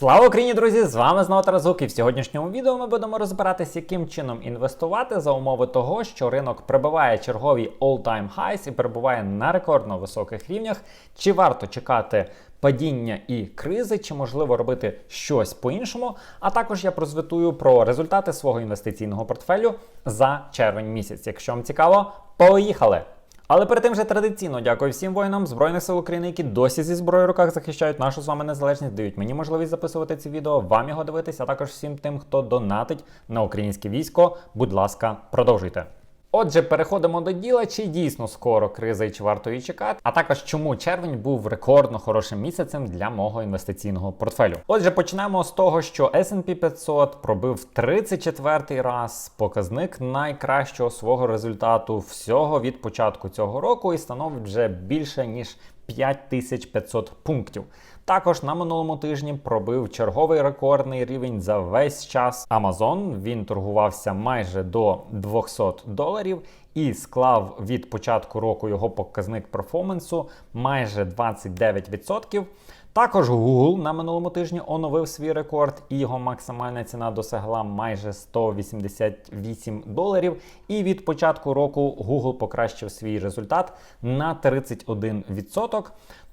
Слава Україні, друзі! З вами знову Таразук, і в сьогоднішньому відео ми будемо розбиратися, яким чином інвестувати за умови того, що ринок прибиває чергові all-time highs і перебуває на рекордно високих рівнях. Чи варто чекати падіння і кризи, чи можливо робити щось по-іншому? А також я прозвітую про результати свого інвестиційного портфелю за червень місяць. Якщо вам цікаво, поїхали! Але перед тим же традиційно дякую всім воїнам Збройних сил України, які досі зі зброєю в руках захищають нашу з вами незалежність, дають мені можливість записувати ці відео, вам його дивитися, а також всім тим, хто донатить на українське військо. Будь ласка, продовжуйте. Отже, переходимо до діла, чи дійсно скоро криза і чи варто її чекати, а також чому червень був рекордно хорошим місяцем для мого інвестиційного портфелю. Отже, почнемо з того, що S&P 500 пробив 34-й раз показник найкращого свого результату всього від початку цього року і становить вже більше ніж 5500 пунктів. Також на минулому тижні пробив черговий рекордний рівень за весь час. Amazon він торгувався майже до 200 доларів і склав від початку року його показник перформансу майже 29%. Також Google на минулому тижні оновив свій рекорд, і його максимальна ціна досягла майже 188 доларів. І від початку року Google покращив свій результат на 31%.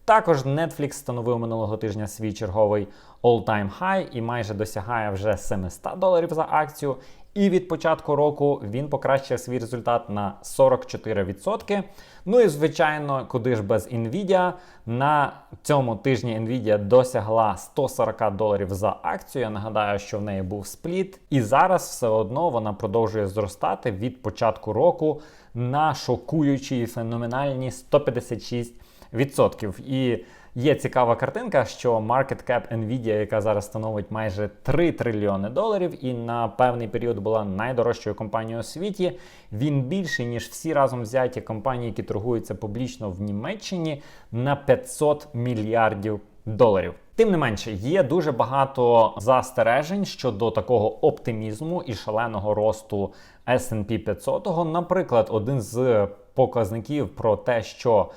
Також Netflix встановив минулого тижня свій черговий all-time high і майже досягає вже 700 доларів за акцію. І від початку року він покращив свій результат на 44%. Ну і звичайно, куди ж без Nvidia. На цьому тижні Nvidia досягла 140 доларів за акцію. Я нагадаю, що в неї був спліт, і зараз все одно вона продовжує зростати від початку року на шокуючі і феноменальні 156%. І Є цікава картинка, що market cap Nvidia, яка зараз становить майже 3 трильйони доларів, і на певний період була найдорожчою компанією у світі. Він більший, ніж всі разом взяті компанії, які торгуються публічно в Німеччині, на 500 мільярдів доларів. Тим не менше, є дуже багато застережень щодо такого оптимізму і шаленого росту S&P 500. Наприклад, один з показників про те, що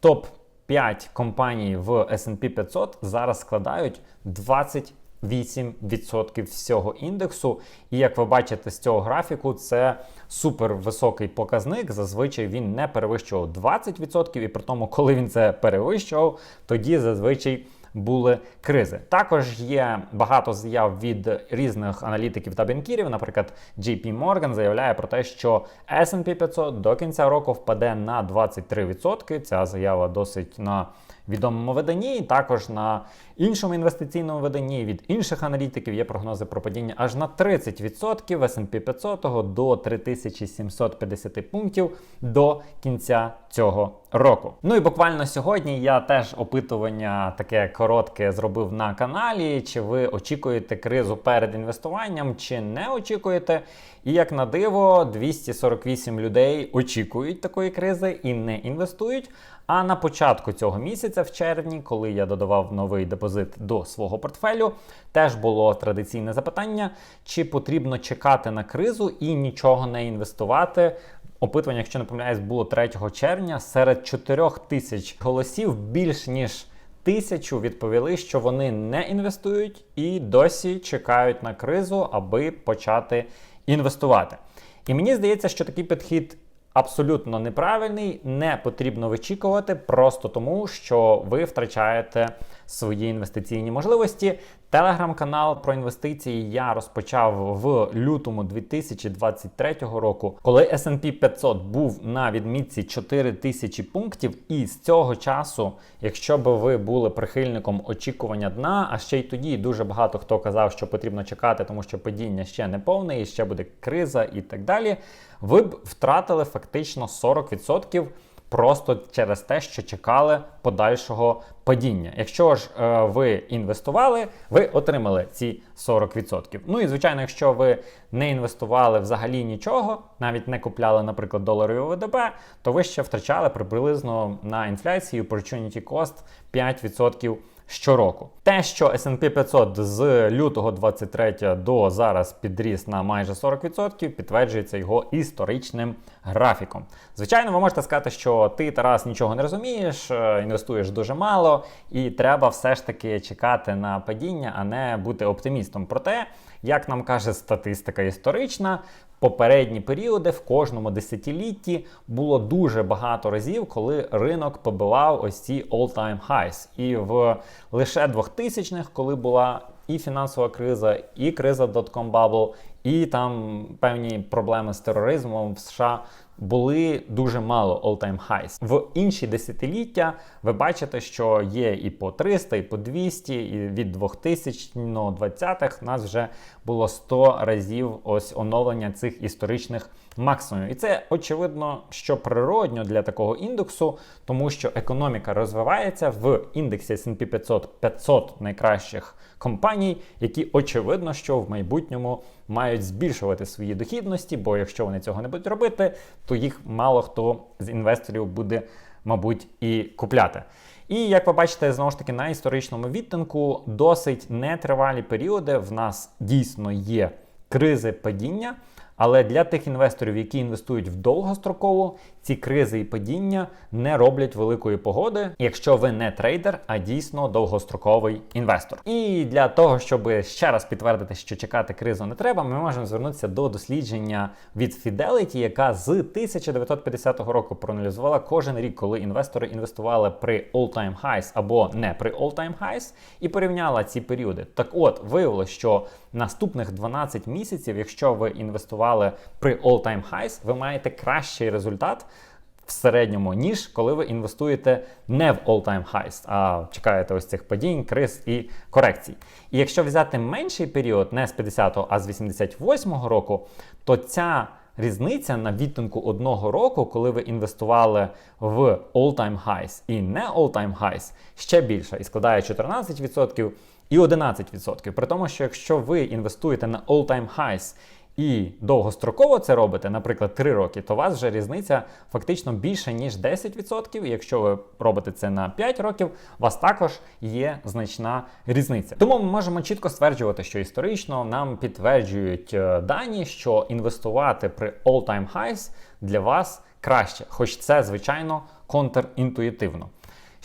топ 5 компаній в S&P 500 зараз складають 28% всього індексу. І як ви бачите з цього графіку, це супер високий показник. Зазвичай він не перевищував 20%, і при тому, коли він це перевищував, тоді зазвичай були кризи. Також є багато заяв від різних аналітиків та бінкірів. Наприклад, JP Morgan заявляє про те, що S&P 500 до кінця року впаде на 23%. Ця заява досить на відомому виданні, і також на іншому інвестиційному виданні від інших аналітиків є прогнози про падіння аж на 30% в S&P 500 до 3750 пунктів до кінця цього року. Ну і буквально сьогодні я теж опитування таке коротке зробив на каналі. Чи ви очікуєте кризу перед інвестуванням, чи не очікуєте? І як на диво, 248 людей очікують такої кризи і не інвестують. А на початку цього місяця, в червні, коли я додавав новий депозит до свого портфелю, теж було традиційне запитання, чи потрібно чекати на кризу і нічого не інвестувати. Опитування, якщо не помиляюсь, було 3 червня. Серед 4 тисяч голосів більш ніж тисячу відповіли, що вони не інвестують і досі чекають на кризу, аби почати інвестувати. І мені здається, що такий підхід абсолютно неправильний, не потрібно вичікувати просто тому, що ви втрачаєте свої інвестиційні можливості. Телеграм-канал про інвестиції я розпочав в лютому 2023 року, коли S&P 500 був на відмітці 4000 пунктів, і з цього часу, якщо би ви були прихильником очікування дна, а ще й тоді дуже багато хто казав, що потрібно чекати, тому що падіння ще не повне, і ще буде криза і так далі, ви б втратили фактично 40% просто через те, що чекали подальшого падіння. Якщо ж е, ви інвестували, ви отримали ці 40%. Ну і звичайно, якщо ви не інвестували взагалі нічого, навіть не купляли, наприклад, доларові ВДБ, то ви ще втрачали приблизно на інфляцію opportunity cost 5% щороку. Те, що S&P 500 з лютого 23 до зараз підріс на майже 40%, підтверджується його історичним графіком. Звичайно, ви можете сказати, що ти, Тарас, нічого не розумієш, е, інвестуєш дуже мало, і треба все ж таки чекати на падіння, а не бути оптимістом. Проте, як нам каже статистика історична, попередні періоди в кожному десятилітті було дуже багато разів, коли ринок побивав ось ці all-time highs. І в лише 2000-х, коли була і фінансова криза, і криза dotcom bubble, і там певні проблеми з тероризмом в США. Були дуже мало all-time highs. В інші десятиліття ви бачите, що є і по 300, і по 200, і від 2000 до 20-х нас вже було 100 разів ось оновлення цих історичних максимумів. І це очевидно, що природньо для такого індексу, тому що економіка розвивається в індексі S&P 500 500 найкращих компаній, які очевидно, що в майбутньому мають збільшувати свої дохідності, бо якщо вони цього не будуть робити, то їх мало хто з інвесторів буде, мабуть, і купляти. І як ви бачите, знову ж таки на історичному відтинку досить нетривалі періоди. В нас дійсно є кризи падіння. Але для тих інвесторів, які інвестують в довгострокову, ці кризи і падіння не роблять великої погоди, якщо ви не трейдер, а дійсно довгостроковий інвестор. І для того, щоб ще раз підтвердити, що чекати кризу не треба, ми можемо звернутися до дослідження від Fidelity, яка з 1950 року проаналізувала кожен рік, коли інвестори інвестували при all-time highs або не при all-time highs, і порівняла ці періоди. Так от виявилося, що наступних 12 місяців, якщо ви інвестували при all-time highs, ви маєте кращий результат. В середньому, ніж коли ви інвестуєте не в all-time highs, а чекаєте ось цих падінь, криз і корекцій. І якщо взяти менший період, не з 50-го, а з 88-го року, то ця різниця на відтинку одного року, коли ви інвестували в all-time highs і не all-time highs, ще більша і складає 14% і 11%. При тому, що якщо ви інвестуєте на all-time highs і довгостроково це робите, наприклад, 3 роки, то у вас вже різниця фактично більше, ніж 10%. І якщо ви робите це на 5 років, у вас також є значна різниця. Тому ми можемо чітко стверджувати, що історично нам підтверджують е, дані, що інвестувати при all-time highs для вас краще, хоч це, звичайно, контрінтуїтивно.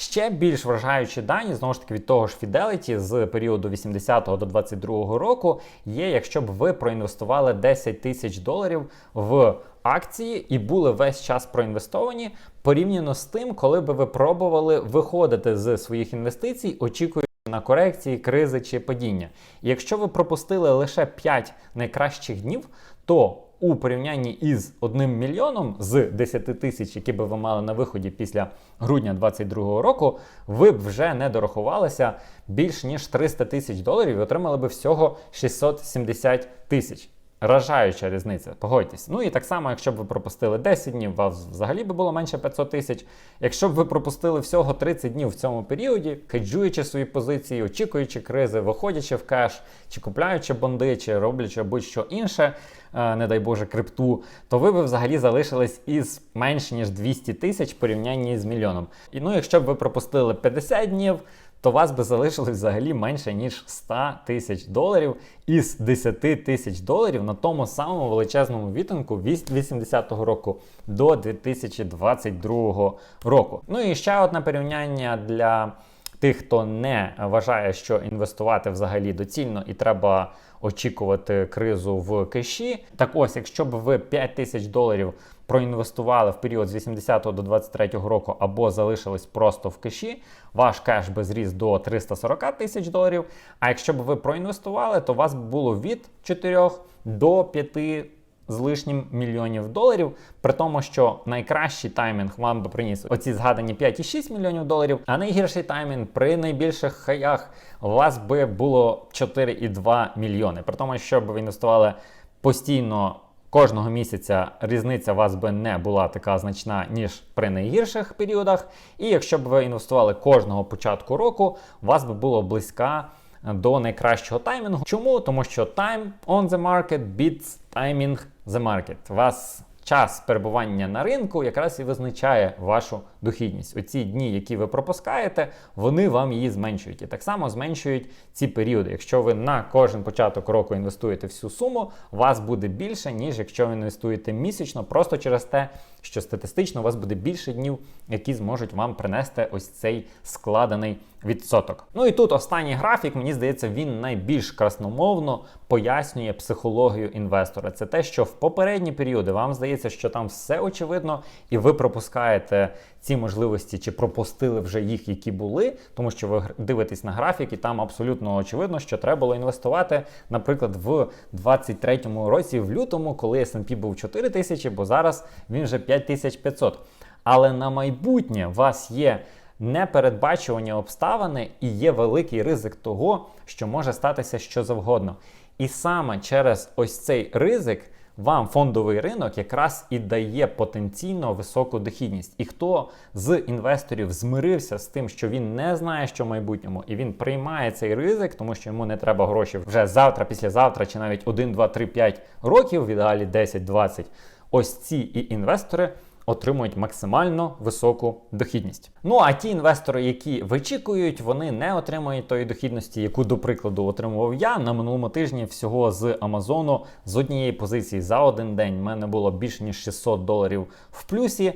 Ще більш вражаючі дані, знову ж таки, від того ж Fidelity з періоду 80 до 22 року є, якщо б ви проінвестували 10 тисяч доларів в акції і були весь час проінвестовані порівняно з тим, коли би ви пробували виходити з своїх інвестицій, очікуючи на корекції, кризи чи падіння. І якщо ви пропустили лише 5 найкращих днів, то у порівнянні із 1 мільйоном з 10 тисяч, які би ви мали на виході після грудня 2022 року, ви б вже не дорахувалися більш ніж 300 тисяч доларів і отримали би всього 670 тисяч. Вражаюча різниця, погодьтесь. Ну і так само, якщо б ви пропустили 10 днів, вас взагалі би було менше 500 тисяч. Якщо б ви пропустили всього 30 днів в цьому періоді, хеджуючи свої позиції, очікуючи кризи, виходячи в кеш, чи купляючи бонди, чи роблячи будь-що інше, е, не дай Боже, крипту, то ви б взагалі залишились із менш ніж 200 тисяч в порівнянні з мільйоном. І ну, якщо б ви пропустили 50 днів то вас би залишилось взагалі менше ніж 100 тисяч доларів із 10 тисяч доларів на тому самому величезному вітинку від 80-го року до 2022 року. Ну і ще одне порівняння для тих, хто не вважає, що інвестувати взагалі доцільно і треба очікувати кризу в кеші. Так ось, якщо б ви 5 тисяч доларів проінвестували в період з 80 до 23 року або залишились просто в кеші, ваш кеш би зріс до 340 тисяч доларів. А якщо б ви проінвестували, то вас було від 4 до 5 з лишнім мільйонів доларів, при тому, що найкращий таймінг вам би приніс оці згадані 5,6 мільйонів доларів, а найгірший таймінг при найбільших хаях у вас би було 4,2 мільйони. При тому, що ви інвестували постійно. Кожного місяця різниця у вас би не була така значна, ніж при найгірших періодах. І якщо б ви інвестували кожного початку року, у вас би було близька до найкращого таймінгу. Чому? Тому що time on the market beats timing the market. Вас час перебування на ринку якраз і визначає вашу дохідність. Оці дні, які ви пропускаєте, вони вам її зменшують. І так само зменшують ці періоди. Якщо ви на кожен початок року інвестуєте всю суму, вас буде більше, ніж якщо ви інвестуєте місячно, просто через те, що статистично у вас буде більше днів, які зможуть вам принести ось цей складений відсоток. Ну і тут останній графік, мені здається, він найбільш красномовно пояснює психологію інвестора. Це те, що в попередні періоди вам здається, що там все очевидно, і ви пропускаєте ці можливості, чи пропустили вже їх, які були, тому що ви дивитесь на графік, і там абсолютно очевидно, що треба було інвестувати, наприклад, в 23-му році, в лютому, коли S&P був 4 тисячі, бо зараз він вже 5500. Але на майбутнє у вас є непередбачувані обставини і є великий ризик того, що може статися що завгодно. І саме через ось цей ризик вам фондовий ринок якраз і дає потенційно високу дохідність. І хто з інвесторів змирився з тим, що він не знає, що в майбутньому, і він приймає цей ризик, тому що йому не треба гроші вже завтра, післязавтра, чи навіть 1, 2, 3, 5 років, в ідеалі 10-20, ось ці і інвестори отримують максимально високу дохідність. Ну а ті інвестори, які вичікують, вони не отримують тої дохідності, яку, до прикладу, отримував я на минулому тижні всього з Амазону з однієї позиції за один день. в мене було більше ніж 600 доларів в плюсі.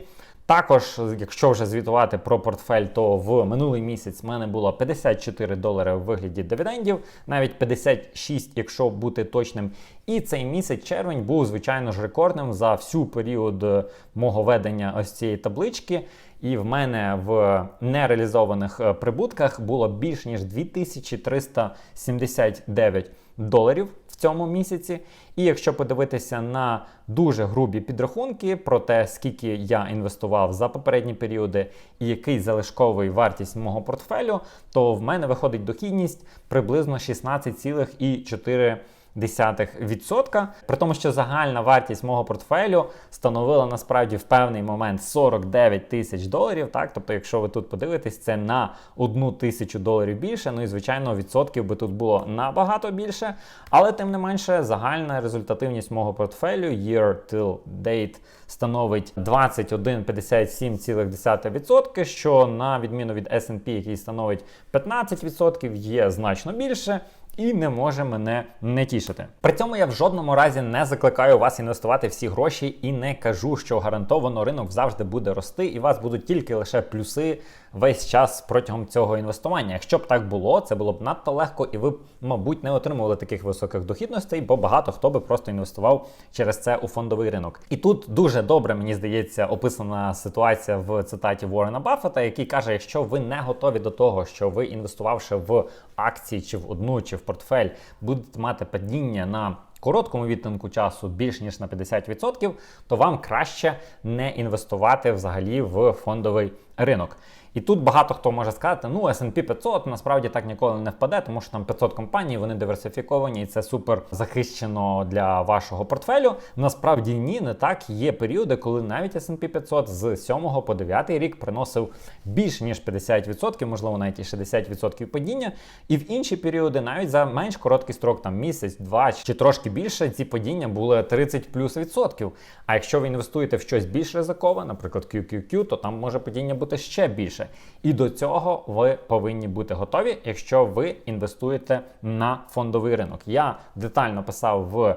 Також, якщо вже звітувати про портфель, то в минулий місяць в мене було 54 долари в вигляді дивідендів, навіть 56, якщо бути точним. І цей місяць червень був, звичайно ж, рекордним за всю період е, мого ведення ось цієї таблички. І в мене в нереалізованих е, прибутках було більш ніж 2379 доларів в цьому місяці. І якщо подивитися на дуже грубі підрахунки про те, скільки я інвестував за попередні періоди і який залишковий вартість мого портфелю, то в мене виходить дохідність приблизно 16,4%. 0,1%. При тому, що загальна вартість мого портфелю становила насправді в певний момент 49 тисяч доларів. Так, тобто, якщо ви тут подивитесь, це на одну тисячу доларів більше. Ну і звичайно, відсотків би тут було набагато більше. Але тим не менше, загальна результативність мого портфелю year till date становить 21,57,1%, що на відміну від S&P, який становить 15%, є значно більше і не може мене не тішити. При цьому я в жодному разі не закликаю вас інвестувати всі гроші і не кажу, що гарантовано ринок завжди буде рости, і у вас будуть тільки лише плюси весь час протягом цього інвестування. Якщо б так було, це було б надто легко, і ви, б, мабуть, не отримували таких високих дохідностей, бо багато хто би просто інвестував через це у фондовий ринок. І тут дуже добре, мені здається, описана ситуація в цитаті Ворена Баффета, який каже: якщо ви не готові до того, що ви інвестувавши в акції чи в одну, чи в портфель, будете мати падіння на короткому відтинку часу більш ніж на 50%, то вам краще не інвестувати взагалі в фондовий ринок. І тут багато хто може сказати, ну S&P 500 насправді так ніколи не впаде, тому що там 500 компаній, вони диверсифіковані, і це супер захищено для вашого портфелю. Насправді ні, не так. Є періоди, коли навіть S&P 500 з 7 по 9 рік приносив більше ніж 50%, можливо, навіть і 60% падіння. І в інші періоди, навіть за менш короткий строк, там місяць, два чи трошки більше, ці падіння були 30 плюс відсотків. А якщо ви інвестуєте в щось більш ризикове, наприклад, QQQ, то там може падіння бути ще більше. І до цього ви повинні бути готові, якщо ви інвестуєте на фондовий ринок. Я детально писав в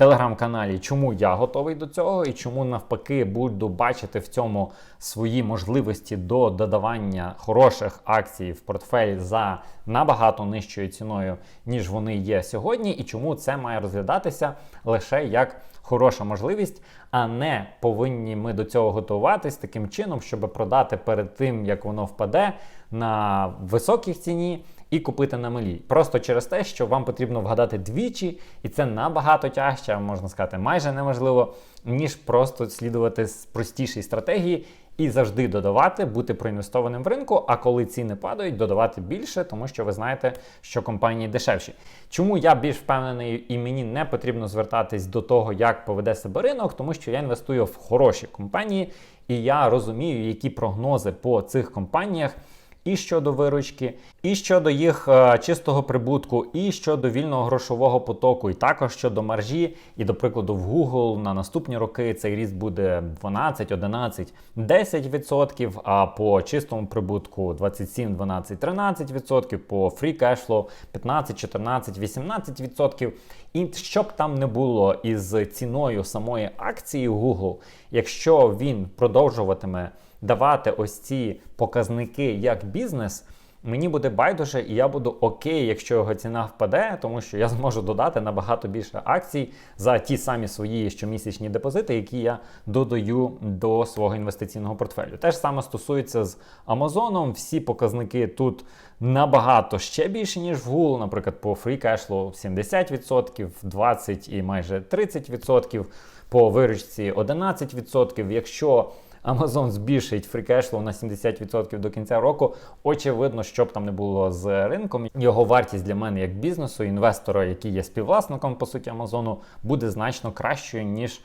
телеграм-каналі, чому я готовий до цього, і чому навпаки буду бачити в цьому свої можливості до додавання хороших акцій в портфель за набагато нижчою ціною, ніж вони є сьогодні, і чому це має розглядатися лише як хороша можливість, а не повинні ми до цього готуватись таким чином, щоб продати перед тим, як воно впаде на високій ціні. І купити на малі. Просто через те, що вам потрібно вгадати двічі, і це набагато тяжче, можна сказати, майже неможливо, ніж просто слідувати простішій стратегії і завжди додавати, бути проінвестованим в ринку. А коли ціни падають, додавати більше, тому що ви знаєте, що компанії дешевші. Чому я більш впевнений і мені не потрібно звертатись до того, як поведе себе ринок, тому що я інвестую в хороші компанії, і я розумію, які прогнози по цих компаніях і щодо виручки, і щодо їх е, чистого прибутку, і щодо вільного грошового потоку, і також щодо маржі. І, до прикладу, в Google на наступні роки цей ріст буде 12, 11, 10%, а по чистому прибутку 27, 12, 13%, по free cash flow 15, 14, 18%. І що б там не було із ціною самої акції Google, якщо він продовжуватиме давати ось ці показники як бізнес. Мені буде байдуже, і я буду окей, якщо його ціна впаде, тому що я зможу додати набагато більше акцій за ті самі свої щомісячні депозити, які я додаю до свого інвестиційного портфелю. Те ж саме стосується з Амазоном. Всі показники тут набагато ще більше, ніж в Google, наприклад, по free cash flow 70%, 20% і майже 30%, по виручці 11%. Якщо Amazon збільшить фрікешлоу на 70% до кінця року. Очевидно, що б там не було з ринком. Його вартість для мене як бізнесу, інвестора, який є співвласником по суті Амазону, буде значно кращою ніж.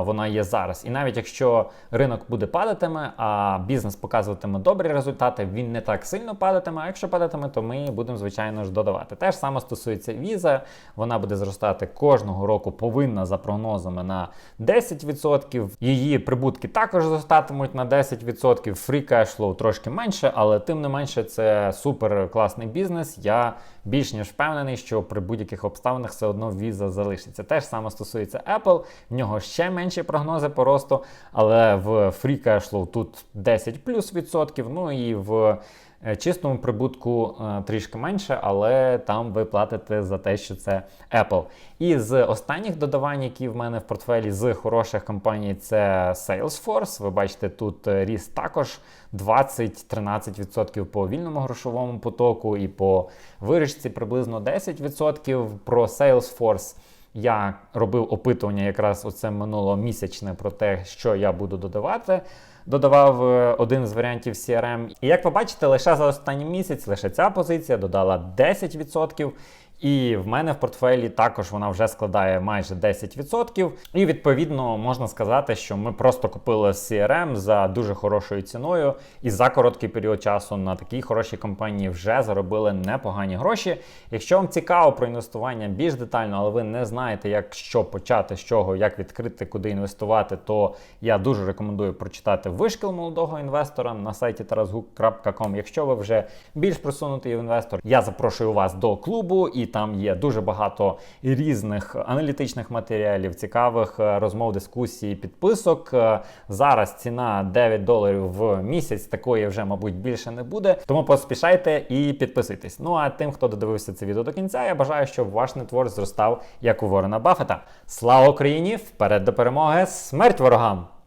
Вона є зараз. І навіть якщо ринок буде падатиме, а бізнес показуватиме добрі результати, він не так сильно падатиме. А якщо падатиме, то ми будемо, звичайно ж, додавати. Те ж саме стосується віза, вона буде зростати кожного року, повинна за прогнозами на 10%. Її прибутки також зростатимуть на 10%. Free cash flow трошки менше, але тим не менше це супер класний бізнес. Я більш ніж впевнений, що при будь-яких обставинах все одно віза залишиться. Те ж саме стосується Apple, в нього ще менші прогнози по росту, але в Free Cash Flow тут 10 плюс відсотків, ну і в е, чистому прибутку е, трішки менше, але там ви платите за те, що це Apple. І з останніх додавань, які в мене в портфелі з хороших компаній, це Salesforce. Ви бачите, тут е, ріст також 20-13% по вільному грошовому потоку і по виручці приблизно 10%. Про Salesforce я робив опитування якраз оце минуломісячне про те, що я буду додавати. Додавав е, один з варіантів CRM. І як ви бачите, лише за останній місяць лише ця позиція додала 10%. І в мене в портфелі також вона вже складає майже 10%. І відповідно можна сказати, що ми просто купили CRM за дуже хорошою ціною, і за короткий період часу на такій хорошій компанії вже заробили непогані гроші. Якщо вам цікаво про інвестування більш детально, але ви не знаєте, як що почати, з чого, як відкрити, куди інвестувати, то я дуже рекомендую прочитати вишкіл молодого інвестора на сайті tarasguk.com. Якщо ви вже більш просунутий інвестор, я запрошую вас до клубу і там є дуже багато різних аналітичних матеріалів, цікавих е, розмов, дискусій, підписок. Е, Зараз ціна 9 доларів в місяць. Такої вже, мабуть, більше не буде. Тому поспішайте і підписуйтесь. Ну а тим, хто додивився це відео до кінця, я бажаю, щоб ваш нетворк зростав як у Ворона Баффета. Слава Україні! Вперед до перемоги! Смерть ворогам!